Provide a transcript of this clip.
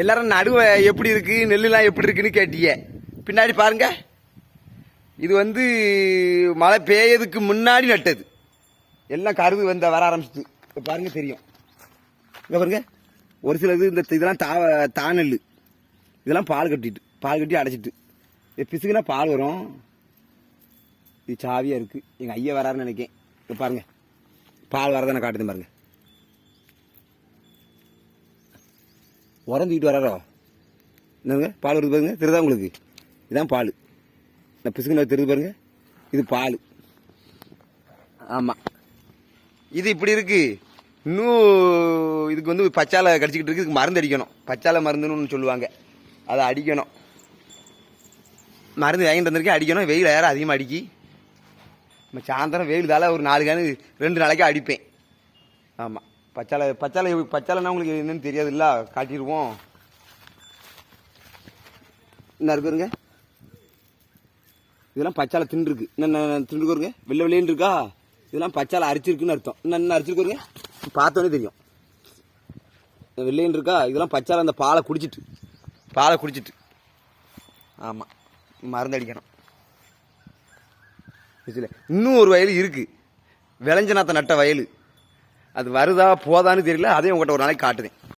எல்லாரும் நடுவ எப்படி இருக்கு நெல்லுலாம் எப்படி இருக்குன்னு கேட்டீங்க. பின்னாடி பாருங்க. இது வந்து மழை பெய்யதுக்கு முன்னாடி நட்டது. எல்லாம் கருது வந்த வர ஆரம்பிச்சிட்டு இப்போ பாருங்க தெரியும். இங்கே பாருங்க. ஒரு சில இது இந்த இதெல்லாம் தா தானெல் இதெல்லாம் பால் கட்டிட்டு பால் கட்டி அடைச்சிட்டு. இது பிசுக்குனா பால் வரும். இது சாவியாக இருக்குது எங்கள் ஐயா வராருன்னு நினைக்கேன் இப்போ பாருங்க. பால் வரதானே காட்டுது உறந்துக்கிட்டு வராரோ? என்னங்க? பால் வருது பாருங்க. தெரியுதா உங்களுக்கு? இதுதான் பால். இந்த பிசுக்குன்னு தெரியுது பாருங்க. இது பால். ஆமாம் இது இப்படி இருக்குது இன்னும் இதுக்கு வந்து பச்சாலை கடிச்சிக்கிட்டு இருக்கு. இதுக்கு மருந்து அடிக்கணும். பச்சாலை மருந்துன்னு ஒன்று சொல்லுவாங்க. அதை அடிக்கணும். மருந்து வாங்கிட்டு வந்திருக்கேன். அடிக்கணும். வெயில் யாரும் அதிகமாக அடிக்கி. நம்ம சாயந்தரம் வெயில் தால ஒரு நாலு கேனு ரெண்டு நாளைக்கு அடிப்பேன். ஆமாம் பச்சாலை பச்சாலை பச்சாலைன்னா உங்களுக்கு என்னன்னு தெரியாதுல்ல? காட்டிடுவோம் என்ன இருக்குங்க இதெல்லாம் பச்சாலை தின்றுருக்கு என்ன தின்றுக்குருங்க வெள்ளை வெள்ளைன்னு இருக்கா? இதெல்லாம் பச்சாலை அரிச்சிருக்குன்னு அர்த்தம். என்ன என்ன அரிச்சிருக்குருங்க பார்த்தோன்னே தெரியும். இந்த வெள்ளைன்னு இருக்கா? இதெல்லாம் பச்சாலை அந்த பாலை குடிச்சிட்டு. பாலை குடிச்சிட்டு. ஆமாம் மருந்து அடிக்கணும். இன்னும் ஒரு வயல் இருக்குது விளைஞ்சநாத்த நட்ட வயல். அது வருதா போதான்னு தெரியல அதையும் உங்கள்கிட்ட ஒரு நாளைக்கு காட்டுதேன்.